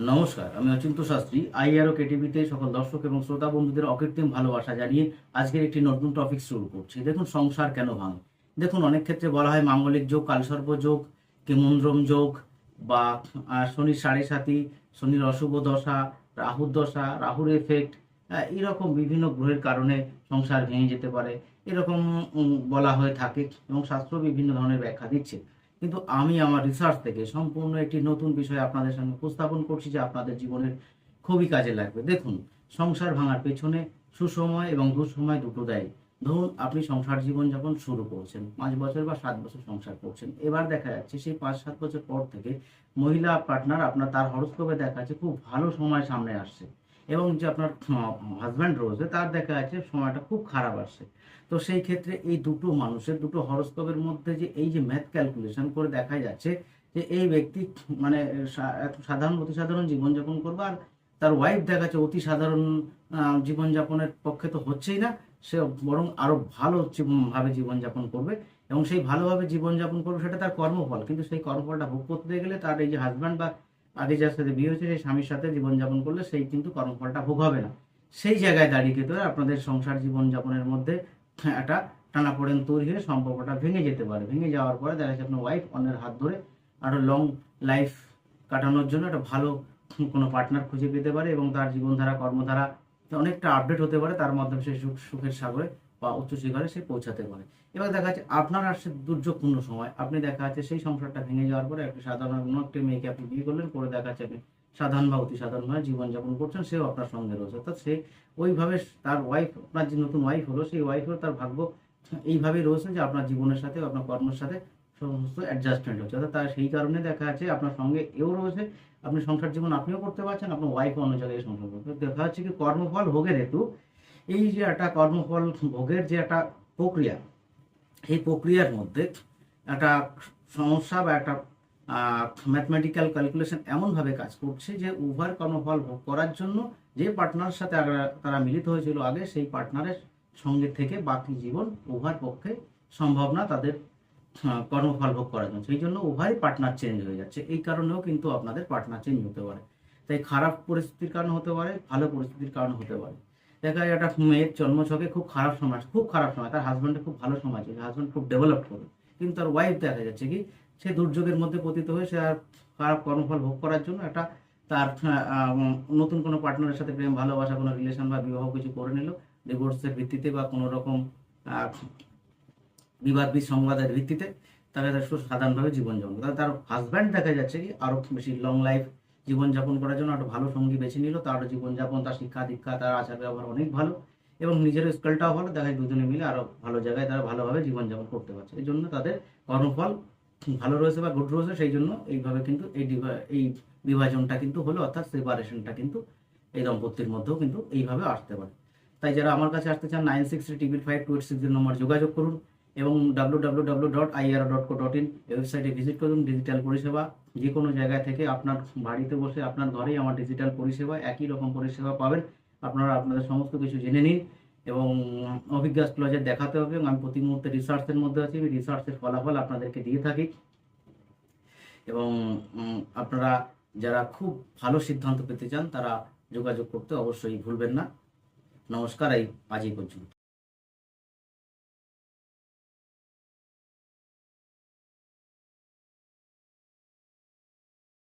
নমস্কার, আমি অচিন্ত শাস্ত্রী, আইআরও কেটিভিতে সকল দর্শক এবং শ্রোতা বন্ধুদের অকৃত্রিম ভালোবাসা জানিয়ে আজকের একটি নতুন টপিক শুরু করছি। দেখুন, সংসার কেন ভাঙে? দেখুন, অনেক ক্ষেত্রে বলা হয় মাঙ্গলিক যোগ, কালসর্প যোগ, কেমন্দ্রম যোগ বা শনির সাড়ে সাথী শনির অশুভ দশা, রাহুর দশা, রাহুর এফেক্ট এরকম বিভিন্ন গ্রহের কারণে সংসার ভেঙে যেতে পারে। এরকম বলা হয়ে থাকে এবং শাস্ত্র বিভিন্ন ধরনের ব্যাখ্যা দিচ্ছে। কিন্তু আমি আমার রিসার্চ থেকে সম্পূর্ণ একটি নতুন বিষয় আপনাদের সামনে উপস্থাপন করছি যে আপনাদের জীবনের খুবই কাজে লাগবে। দেখুন, সংসার ভাঙার পেছনে সুসময় এবং দুঃসময় দুটো দেয়। ধরুন, আপনি সংসার জীবন যখন শুরু করছেন, পাঁচ বছর বা সাত বছর সংসার করছেন। এবার দেখা যাচ্ছে সেই পাঁচ সাত বছর পর থেকে মহিলা পার্টনার আপনার তার হরস্কোপে দেখা যাচ্ছে খুব ভালো সময় সামনে আসছে। এবং যে আপনার হাজব্যান্ড রয়েছে, তার দেখা যাচ্ছে সময়টা খুব খারাপ আসছে। তো সেই ক্ষেত্রে এই দুটো মানুষের, দুটো হরস্কোপের মধ্যে যে এই যে ম্যাথ ক্যালকুলেশন করে দেখা যাচ্ছে যে এই ব্যক্তি মানে সাধারণ, অতি সাধারণ জীবনযাপন করবে আর তার ওয়াইফ দেখা যাচ্ছে অতি সাধারণ জীবনযাপনের পক্ষে তো হচ্ছেই না, সে বরং আরও ভালো ভাবে জীবনযাপন করবে এবং সেই ভালোভাবে জীবনযাপন করবে, সেটা তার কর্মফল। কিন্তু সেই কর্মফলটা ভোগ করতে গেলে তার এই যে হাজব্যান্ড বা আগে যার সাথে বিয়ে হয়েছে, সেই স্বামীর সাথে জীবনযাপন করলে সেই কিন্তু কর্মফলটা ভোগ হবে না। সেই জায়গায় দাঁড়িয়ে কিন্তু আপনাদের সংসার জীবনযাপনের মধ্যে একটা টানাপোড়েন তৈরি হয়ে সম্পর্কটা ভেঙে যেতে পারে। ভেঙে যাওয়ার পরে দেখা যাচ্ছে আপনার ওয়াইফ অন্যের হাত ধরে আরও লং লাইফ কাটানোর জন্য একটা ভালো কোনো পার্টনার খুঁজে পেতে পারে এবং তার জীবনধারা, কর্মধারা অনেকটা আপডেট হতে পারে। তার মাধ্যমে সে সুখ সুখের সাগরে বা উচ্চ শিখরে সে পৌঁছাতে পারে। এবার দেখা যাচ্ছে আপনার আসছে দুর্যোগপূর্ণ সময়। আপনি দেখা যাচ্ছে সেই সংসারটা ভেঙে যাওয়ার পরে একটা সাধারণ অন্য একটি মেয়েকে আপনি বিয়ে করলেন করে দেখা যাচ্ছে আপনি সাধারণ বা অতি সাধারণভাবে জীবনযাপন করছেন, সেও আপনার সঙ্গে রয়েছে। অর্থাৎ সে ওইভাবে তার ওয়াইফ আপনার যে নতুন ওয়াইফ হলো, সেই ওয়াইফের তার ভাগ্য এইভাবেই রয়েছে যে আপনার জীবনের সাথে, আপনার কর্মের সাথে সমস্ত অ্যাডজাস্টমেন্ট হচ্ছে। অর্থাৎ তার সেই কারণে দেখা যাচ্ছে আপনার সঙ্গে এও রয়েছে, আপনি সংসার জীবন আপনিও করতে পারছেন, আপনার ওয়াইফ অন্য জায়গায় সংসার করতে দেখা যাচ্ছে কি কর্মফল ভোগের হেতু এই যে একটা কর্মফল ভোগের যে একটা প্রক্রিয়া, এই প্রক্রিয়ার মধ্যে একটা সমস্যা বা একটা ম্যাথমেটিক্যাল ক্যালকুলেশন এমনভাবে কাজ করছে যে উভয়ের কর্মফল ভোগ করার জন্য যে পার্টনারের সাথে তারা মিলিত হয়েছিল আগে, সেই পার্টনারের সঙ্গে থেকে বাকি জীবন উভয়ের পক্ষে সম্ভব না তাদের কর্মফল ভোগ করার জন্য। সেই জন্য উভয় পার্টনার চেঞ্জ হয়ে যাচ্ছে। এই কারণেও কিন্তু আপনাদের পার্টনার চেঞ্জ হতে পারে। তাই খারাপ পরিস্থিতির কারণে হতে পারে, ভালো পরিস্থিতির কারণে হতে পারে। দেখা যায় একটা মেয়ের জন্মছকে খুব খারাপ সময় খুব খারাপ সময়, তার হাজব্যান্ডের খুব ভালো সময় ছিল হাজব্যান্ড খুব ডেভেলপ করে কিন্তু তার ওয়াইফ দেখা যাচ্ছে কি, সে দুর্যোগের মধ্যে পতিত হয়ে সে আর খারাপ কর্মফল ভোগ করার জন্য একটা তার নতুন কোনো পার্টনারের সাথে প্রেম, ভালোবাসা, কোনো রিলেশন বা বিবাহ কিছু করে নিল। ডিভোর্সের ভিত্তিতে বা কোনো রকম বিবাদ বিসংবাদের ভিত্তিতে তার সাধারণভাবে জীবনযাপন তার হাজব্যান্ড দেখা যাচ্ছে কি আরও বেশি লং লাইফ জীবনযাপন করার জন্য একটা ভালো সঙ্গী বেছে নিল। তার জীবনযাপন, তার শিক্ষা, দীক্ষা, তার আচার ব্যবহার অনেক ভালো এবং নিজের স্কেলটাও ভালো। দেখা দুজনে মিলে আরও ভালো জায়গায় তারা ভালোভাবে জীবনযাপন করতে পারছে। এই জন্য তাদের কর্মফল ভালো রয়েছে বা গুড রয়েছে। সেই জন্য এইভাবে কিন্তু এই এই বিভাজনটা কিন্তু হলো, অর্থাৎ সেপারেশনটা কিন্তু এই দম্পতির মধ্যেও কিন্তু এইভাবে আসতে পারে। তাই যারা আমার কাছে আসতে চান nine six three TV five two eight six number যোগাযোগ করুন। এবং W W W dot IR dot co dot in ওয়েবসাইটে ভিজিট করুন ডিজিটাল পরিষেবা যে কোনো জায়গা থেকে আপনার বাড়িতে বসে, আপনার ঘরেই আমার ডিজিটাল পরিষেবা, একই রকম পরিষেবা পাবেন। আপনারা আপনাদের সমস্ত কিছু জেনে নিন এবং অভিজ্ঞ অ্যাস্ট্রোলজার দেখাতে হবে এবং আমি প্রতি মুহূর্তে রিসার্চের মধ্যে আছি। আমি রিসার্চের ফলাফল আপনাদেরকে দিয়ে থাকি। এবং আপনারা যারা খুব ভালো সিদ্ধান্ত পেতে চান, তারা যোগাযোগ করতে অবশ্যই ভুলবেন না। নমস্কার, এই আজই পর্যন্ত।